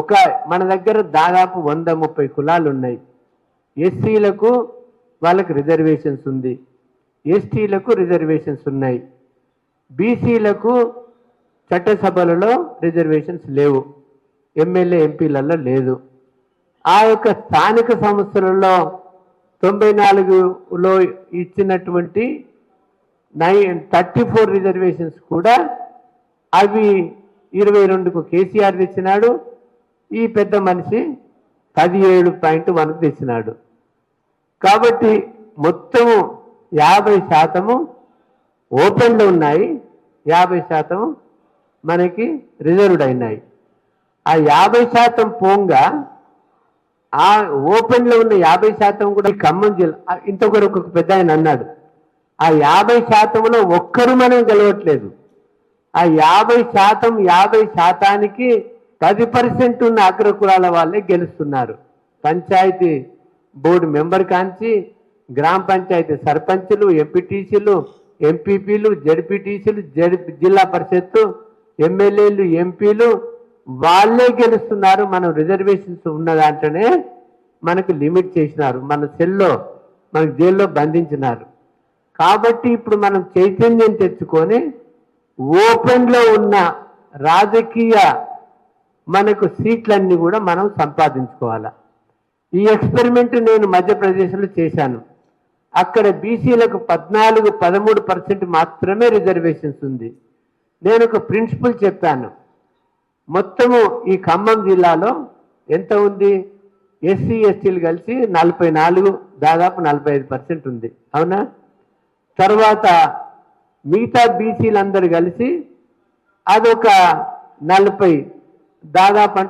ఒక మన దగ్గర దాదాపు వంద ముప్పై కులాలు ఉన్నాయి ఎస్సీలకు వాళ్ళకి రిజర్వేషన్స్ ఉంది. ఎస్టీలకు రిజర్వేషన్స్ ఉన్నాయి. బీసీలకు చట్టసభలలో రిజర్వేషన్స్ లేవు. ఎమ్మెల్యే ఎంపీలలో లేదు. ఆ యొక్క స్థానిక సంస్థలలో తొంభై నాలుగులో ఇచ్చినటువంటి నైన్ థర్టీ ఫోర్ రిజర్వేషన్స్ కూడా అవి ఇరవై రెండుకు కేసీఆర్ తెచ్చినాడు. ఈ పెద్ద మనిషి పదిహేడు పాయింట్ వన్ తెచ్చినాడు. కాబట్టి మొత్తము యాభై శాతము ఓపెన్లో ఉన్నాయి. యాభై శాతం మనకి రిజర్వ్డ్ అయినాయి. ఆ యాభై శాతం పోంగా ఆ ఓపెన్లో ఉన్న యాభై శాతం కూడా ఖమ్మం జిల్లా ఇంత ఇంకొకరు ఒక పెద్ద ఆయన అన్నాడు. ఆ యాభై శాతంలో ఒక్కరు మనం గెలవట్లేదు. ఆ యాభై శాతం యాభై శాతానికి పది పర్సెంట్ ఉన్న అగ్రకులాల వాళ్ళే గెలుస్తున్నారు. పంచాయతీ బోర్డు మెంబర్ కాంచి గ్రామ పంచాయతీ సర్పంచులు ఎంపీటీసీలు ఎంపీపీలు జడ్పీటీసీలు జడ్ జిల్లా పరిషత్తు ఎమ్మెల్యేలు ఎంపీలు వాళ్ళే గెలుస్తున్నారు. మనం రిజర్వేషన్స్ ఉన్న దాంట్లోనే మనకు లిమిట్ చేసినారు. మన సెల్లో మన జైల్లో బంధించినారు. కాబట్టి ఇప్పుడు మనం చైతన్యం తెచ్చుకొని ఓపెన్లో ఉన్న రాజకీయ మనకు సీట్లన్నీ కూడా మనం సంపాదించుకోవాలి. ఈ ఎక్స్పెరిమెంట్ నేను మధ్యప్రదేశ్లో చేశాను. అక్కడ బీసీలకు పద్నాలుగు పదమూడు పర్సెంట్ మాత్రమే రిజర్వేషన్స్ ఉంది. నేను ఒక ప్రిన్సిపల్ చెప్పాను. మొత్తము ఈ ఖమ్మం జిల్లాలో ఎంత ఉంది? ఎస్సీ ఎస్టీలు కలిసి నలభై నాలుగు దాదాపు నలభై ఐదు పర్సెంట్ ఉంది. అవునా? తర్వాత మిగతా బీసీలందరూ కలిసి అదొక నలభై దాదాపు అంటే